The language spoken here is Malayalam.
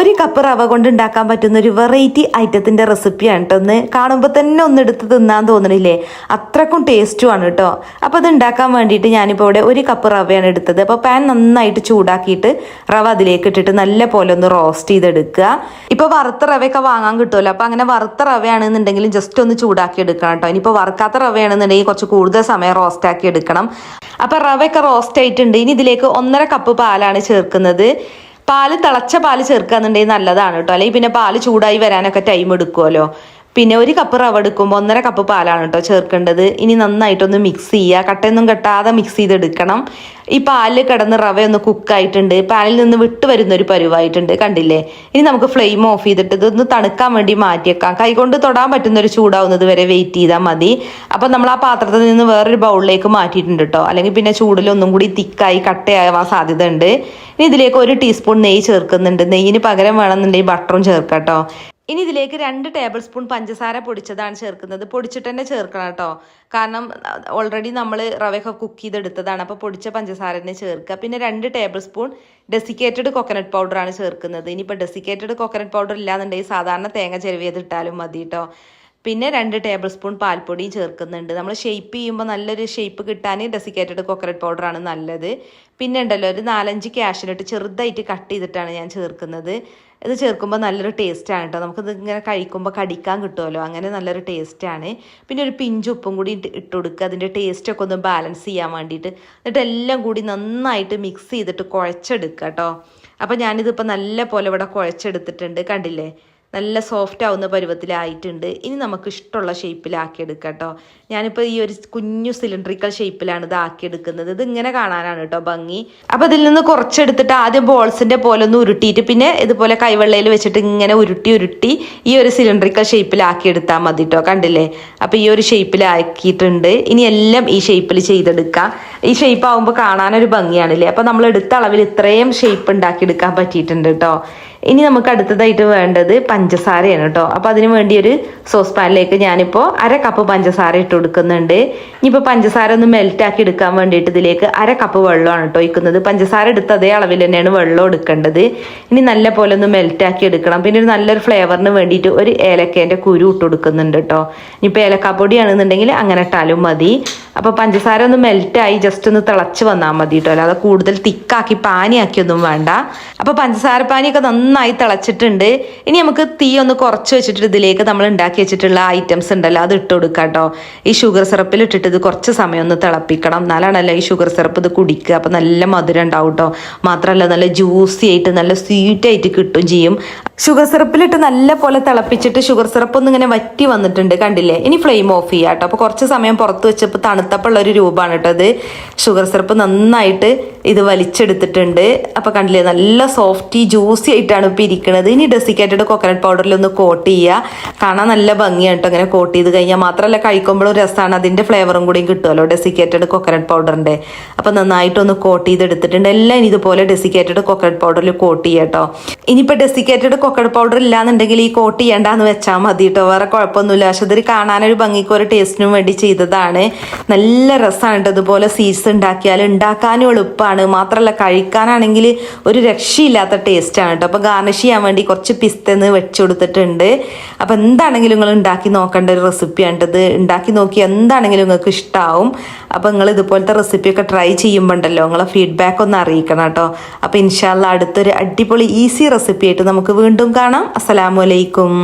ഒരു കപ്പ് റവ കൊണ്ട് ഉണ്ടാക്കാൻ പറ്റുന്ന ഒരു വെറൈറ്റി ഐറ്റത്തിന്റെ റെസിപ്പിയാണ് കേട്ടോ ഒന്ന് കാണുമ്പോൾ തന്നെ ഒന്ന് എടുത്ത് തിന്നാൻ തോന്നണില്ലേ? അത്രക്കും ടേസ്റ്റുമാണ് കേട്ടോ അപ്പോൾ അത് ഉണ്ടാക്കാൻ വേണ്ടിയിട്ട് ഞാനിപ്പോൾ ഇവിടെ ഒരു കപ്പ് റവയാണ് എടുത്തത്. അപ്പോൾ പാൻ നന്നായിട്ട് ചൂടാക്കിയിട്ട് റവ അതിലേക്ക് ഇട്ടിട്ട് നല്ല പോലെ ഒന്ന് റോസ്റ്റ് ചെയ്തെടുക്കുക. ഇപ്പോൾ വറുത്ത റവയൊക്കെ വാങ്ങാൻ കിട്ടുമല്ലോ. അപ്പോൾ അങ്ങനെ വറുത്ത റവയാണെന്നുണ്ടെങ്കിലും ജസ്റ്റ് ഒന്ന് ചൂടാക്കി എടുക്കണം കേട്ടോ ഇനിയിപ്പോൾ വറുക്കാത്ത റവയാണെന്നുണ്ടെങ്കിൽ കുറച്ച് കൂടുതൽ സമയം റോസ്റ്റ് ആക്കി എടുക്കണം. അപ്പോൾ റവയൊക്കെ റോസ്റ്റ് ആയിട്ടുണ്ട്. ഇനി ഇതിലേക്ക് ഒന്നര കപ്പ് പാലാണ് ചേർക്കുന്നത്. പാൽ തിളച്ച പാൽ ചേർക്കാന്നുണ്ടെങ്കിൽ നല്ലതാണ് കേട്ടോ. അല്ലെങ്കിൽ പിന്നെ പാൽ ചൂടായി വരാനൊക്കെ ടൈം എടുക്കുമല്ലോ പിന്നെ ഒരു കപ്പ് റവ എടുക്കുമ്പോൾ ഒന്നര കപ്പ് പാലാണ് കേട്ടോ ചേർക്കേണ്ടത്. ഇനി നന്നായിട്ടൊന്ന് മിക്സ് ചെയ്യുക കട്ടയൊന്നും കെട്ടാതെ മിക്സ് ചെയ്തെടുക്കണം. ഈ പാലിൽ കിടന്ന് റവ ഒന്ന് കുക്കായിട്ടുണ്ട് പാലിൽ നിന്ന് വിട്ടു വരുന്ന ഒരു പരുവായിട്ടുണ്ട്. കണ്ടില്ലേ? ഇനി നമുക്ക് ഫ്ലെയിം ഓഫ് ചെയ്തിട്ട് ഇതൊന്ന് തണുക്കാൻ വേണ്ടി മാറ്റിയേക്കാം. കൈകൊണ്ട് തൊടാൻ പറ്റുന്ന ഒരു ചൂടാവുന്നത് വരെ വെയിറ്റ് ചെയ്താൽ മതി. അപ്പം നമ്മൾ ആ പാത്രത്തിൽ നിന്ന് വേറൊരു ബൗളിലേക്ക് മാറ്റിയിട്ടുണ്ട് കേട്ടോ. അല്ലെങ്കിൽ പിന്നെ ചൂടിലൊന്നും കൂടി തിക്കായി കട്ടയാവാൻ സാധ്യത ഉണ്ട് ഇനി ഇതിലേക്ക് ഒരു ടീസ്പൂൺ നെയ്യ് ചേർക്കുന്നുണ്ട്. നെയ്യിന് പകരം വേണമെന്നുണ്ടെങ്കിൽ ബട്ടറും ചേർക്കാം കേട്ടോ. ഇനി ഇതിലേക്ക് രണ്ട് ടേബിൾ സ്പൂൺ പഞ്ചസാര പൊടിച്ചതാണ് ചേർക്കുന്നത്. പൊടിച്ചിട്ട് തന്നെ ചേർക്കണം കേട്ടോ. കാരണം ഓൾറെഡി നമ്മൾ റവയൊക്കെ കുക്ക് ചെയ്തെടുത്തതാണ്. അപ്പോൾ പൊടിച്ച പഞ്ചസാര തന്നെ ചേർക്കുക. പിന്നെ രണ്ട് ടേബിൾ സ്പൂൺ ഡെസിക്കേറ്റഡ് കൊക്കനട്ട് പൗഡറാണ് ചേർക്കുന്നത്. ഇനിയിപ്പോൾ ഡെസിക്കേറ്റഡ് കോക്കനട്ട് പൗഡർ ഇല്ലാന്നുണ്ടെങ്കിൽ സാധാരണ തേങ്ങ ചെരുവിയത് ഇട്ടാലും മതി കേട്ടോ. പിന്നെ രണ്ട് ടേബിൾ സ്പൂൺ പാൽപ്പൊടിയും ചേർക്കുന്നുണ്ട്. നമ്മൾ ഷേപ്പ് ചെയ്യുമ്പോൾ നല്ലൊരു ഷേപ്പ് കിട്ടാൻ ഡെസിക്കേറ്റഡ് കൊക്കനട്ട് പൗഡറാണ് നല്ലത്. പിന്നെ ഉണ്ടല്ലോ ഒരു നാലഞ്ച് ക്യാഷിനിട്ട് ചെറുതായിട്ട് കട്ട് ചെയ്തിട്ടാണ് ഞാൻ ചേർക്കുന്നത്. ഇത് ചേർക്കുമ്പോൾ നല്ലൊരു ടേസ്റ്റാണ് കേട്ടോ നമുക്കിത് ഇങ്ങനെ കഴിക്കുമ്പോൾ കടിക്കാൻ കിട്ടുമല്ലോ അങ്ങനെ നല്ലൊരു ടേസ്റ്റാണ് പിന്നെ ഒരു പിഞ്ച് ഉപ്പും കൂടി ഇട്ട് കൊടുക്കുക അതിന്റെ ടേസ്റ്റൊക്കെ ഒന്ന് ബാലൻസ് ചെയ്യാൻ വേണ്ടിയിട്ട്. എന്നിട്ട് എല്ലാം കൂടി നന്നായിട്ട് മിക്സ് ചെയ്തിട്ട് കുഴച്ചെടുക്കുക കേട്ടോ അപ്പോൾ ഞാനിതിപ്പോൾ നല്ല പോലെ ഇവിടെ കുഴച്ചെടുത്തിട്ടുണ്ട് കണ്ടില്ലേ? നല്ല സോഫ്റ്റ് ആവുന്ന പരുവത്തിലായിട്ടുണ്ട്. ഇനി നമുക്ക് ഇഷ്ടമുള്ള ഷേപ്പിലാക്കി എടുക്കാം കേട്ടോ ഞാനിപ്പോൾ ഈ ഒരു കുഞ്ഞു സിലിണ്ടറിക്കൽ ഷേപ്പിലാണ് ഇത് ആക്കിയെടുക്കുന്നത്. ഇത് ഇങ്ങനെ കാണാനാണ് കേട്ടോ ഭംഗി. അപ്പോൾ ഇതിൽ നിന്ന് കുറച്ചെടുത്തിട്ട് ആദ്യം ബോൾസിന്റെ പോലെ ഒന്ന് ഉരുട്ടിയിട്ട് പിന്നെ ഇതുപോലെ കൈവെള്ളയിൽ വെച്ചിട്ട് ഇങ്ങനെ ഉരുട്ടി ഉരുട്ടി ഈ ഒരു സിലിണ്ടറിക്കൽ ഷേപ്പിലാക്കി എടുത്താൽ മതി കേട്ടോ കണ്ടില്ലേ? അപ്പോൾ ഈ ഒരു ഷേപ്പിലാക്കിയിട്ടുണ്ട് ഇനി എല്ലാം ഈ ഷേപ്പിൽ ചെയ്തെടുക്കാം. ഈ ഷേപ്പ് ആകുമ്പോൾ കാണാനൊരു ഭംഗിയാണല്ലേ? അപ്പോൾ നമ്മൾ എടുത്ത അളവിൽ ഇത്രയും ഷേപ്പ് ഉണ്ടാക്കിയെടുക്കാൻ പറ്റിയിട്ടുണ്ട് കേട്ടോ ഇനി നമുക്ക് അടുത്തതായിട്ട് വേണ്ടത് പഞ്ചസാരയാണ് കേട്ടോ അപ്പോൾ അതിന് വേണ്ടി ഒരു സോസ് പാനിലേക്ക് ഞാനിപ്പോൾ അര കപ്പ് പഞ്ചസാര ഇട്ട് കൊടുക്കുന്നുണ്ട്. ഇനിയിപ്പോൾ പഞ്ചസാര ഒന്ന് മെൽറ്റാക്കി എടുക്കാൻ വേണ്ടിയിട്ട് ഇതിലേക്ക് അര കപ്പ് വെള്ളമാണ് കേട്ടോ ഒഴിക്കുന്നത്. പഞ്ചസാര എടുത്ത് അതേ അളവിൽ തന്നെയാണ് വെള്ളം എടുക്കേണ്ടത്. ഇനി നല്ല പോലെ ഒന്ന് മെൽറ്റാക്കി എടുക്കണം. പിന്നെ ഒരു നല്ലൊരു ഫ്ലേവറിന് വേണ്ടിയിട്ട് ഒരു ഏലക്കേന്റെ കുരു ഇട്ട് കൊടുക്കുന്നുണ്ട് കേട്ടോ ഇനിയിപ്പോൾ ഏലക്കാപ്പൊടിയാണെന്നുണ്ടെങ്കിൽ അങ്ങനെ ഇട്ടാലും മതി. അപ്പോൾ പഞ്ചസാര ഒന്ന് മെൽറ്റായി ജസ്റ്റ് ഒന്ന് തിളച്ച് വന്നാൽ മതി കേട്ടോ അല്ലാതെ കൂടുതൽ തിക്കാക്കി പാനിയാക്കിയൊന്നും വേണ്ട. അപ്പോൾ പഞ്ചസാര പാനിയൊക്കെ നന്നായി തിളച്ചിട്ടുണ്ട്. ഇനി നമുക്ക് തീ ഒന്ന് കുറച്ച് വെച്ചിട്ട് ഇതിലേക്ക് നമ്മൾ ഉണ്ടാക്കി വെച്ചിട്ടുള്ള ഐറ്റംസ് ഉണ്ടല്ലോ അത് ഇട്ട് കൊടുക്കുക കേട്ടോ ഈ ഷുഗർ സിറപ്പിൽ ഇട്ടിട്ട് ഇത് കുറച്ച് സമയം ഒന്ന് തിളപ്പിക്കണം. എന്നാലാണല്ലോ ഈ ഷുഗർ സിറപ്പ് ഇത് കുടിക്കുക. അപ്പോൾ നല്ല മധുരം ഉണ്ടാവും കേട്ടോ മാത്രമല്ല നല്ല ജ്യൂസി ആയിട്ട് നല്ല സ്വീറ്റ് ആയിട്ട് കിട്ടും ചെയ്യും. ഷുഗർ സിറപ്പിലിട്ട് നല്ല പോലെ തിളപ്പിച്ചിട്ട് ഷുഗർ സിറപ്പ് ഒന്ന് ഇങ്ങനെ വറ്റി വന്നിട്ടുണ്ട് കണ്ടില്ലേ? ഇനി ഫ്ലെയിം ഓഫ് ചെയ്യാം കേട്ടോ അപ്പോൾ കുറച്ച് സമയം പുറത്ത് വെച്ചപ്പോൾ തണുത്തപ്പുള്ള ഒരു രൂപമാണ് കേട്ടോ അത് ഷുഗർ സിറപ്പ് നന്നായിട്ട് ഇത് വലിച്ചെടുത്തിട്ടുണ്ട്. അപ്പോൾ കണ്ടില്ലേ നല്ല സോഫ്റ്റി ജ്യൂസി ആയിട്ടാണ് ഇപ്പോൾ ഇരിക്കുന്നത് ഇനി ഡെസിക്കേറ്റഡ് കോക്കനട്ട് പൗഡറിൽ ഒന്ന് കോട്ട് ചെയ്യുക കാണാൻ നല്ല ഭംഗിയാണ് കേട്ടോ അങ്ങനെ കോട്ട് ചെയ്ത് കഴിഞ്ഞാൽ മാത്രമല്ല കഴിക്കുമ്പോഴും രസമാണ് അതിന്റെ ഫ്ലേവറും കൂടിയും കിട്ടുമല്ലോ ഡെസിക്കേറ്റഡ് കോക്കനട്ട് പൗഡറിന്റെ അപ്പോൾ നന്നായിട്ടൊന്ന് കോട്ട് ചെയ്ത് എടുത്തിട്ടുണ്ട് എല്ലാം ഇനി ഇതുപോലെ ഡെസിക്കേറ്റഡ് കോക്കനട്ട് പൗഡറിൽ കോട്ട് ചെയ്യുക കേട്ടോ. ഇനിയിപ്പോൾ ഡെസിക്കേറ്റഡ് കോക്കനട്ട് പൗഡർ ഇല്ലാന്നുണ്ടെങ്കിൽ ഈ കോട്ട് ചെയ്യേണ്ടെന്ന് വെച്ചാൽ മതി കേട്ടോ. വേറെ കുഴപ്പമൊന്നുമില്ല. പക്ഷെ ഇതിൽ കാണാനൊരു ഭംഗിക്ക് ഒരു ടേസ്റ്റിനും വേണ്ടി ചെയ്തതാണ്. നല്ല രസമാണ് കേട്ടോ ഇതുപോലെ സീസ് ഉണ്ടാക്കിയാൽ ഉണ്ടാക്കാനും എളുപ്പമാണ് മാത്രമല്ല കഴിക്കാനാണെങ്കിൽ ഒരു രക്ഷയില്ലാത്ത ടേസ്റ്റാണ് കേട്ടോ അപ്പോൾ ഗാർണിഷ് ചെയ്യാൻ വേണ്ടി കുറച്ച് പിസ്തെന്ന് വെച്ച് കൊടുത്തിട്ടുണ്ട്. അപ്പോൾ എന്താണെങ്കിലും നിങ്ങൾ ഉണ്ടാക്കി നോക്കേണ്ട ഒരു റെസിപ്പിയാണ് ഇത്. ഉണ്ടാക്കി നോക്കി എന്താണെങ്കിലും നിങ്ങൾക്ക് ഇഷ്ടമാവും അപ്പോൾ നിങ്ങൾ ഇതുപോലത്തെ റെസിപ്പിയൊക്കെ ട്രൈ ചെയ്യുമ്പോണ്ടല്ലോ. നിങ്ങളെ ഫീഡ്ബാക്ക് ഒന്ന് അറിയിക്കണം കേട്ടോ അപ്പോൾ ഇൻഷാല്ല അടുത്തൊരു അടിപൊളി ഈസി റെസിപ്പി ആയിട്ട് നമുക്ക് വീണ്ടും കാണാം. അസ്സലാമു അലൈക്കും.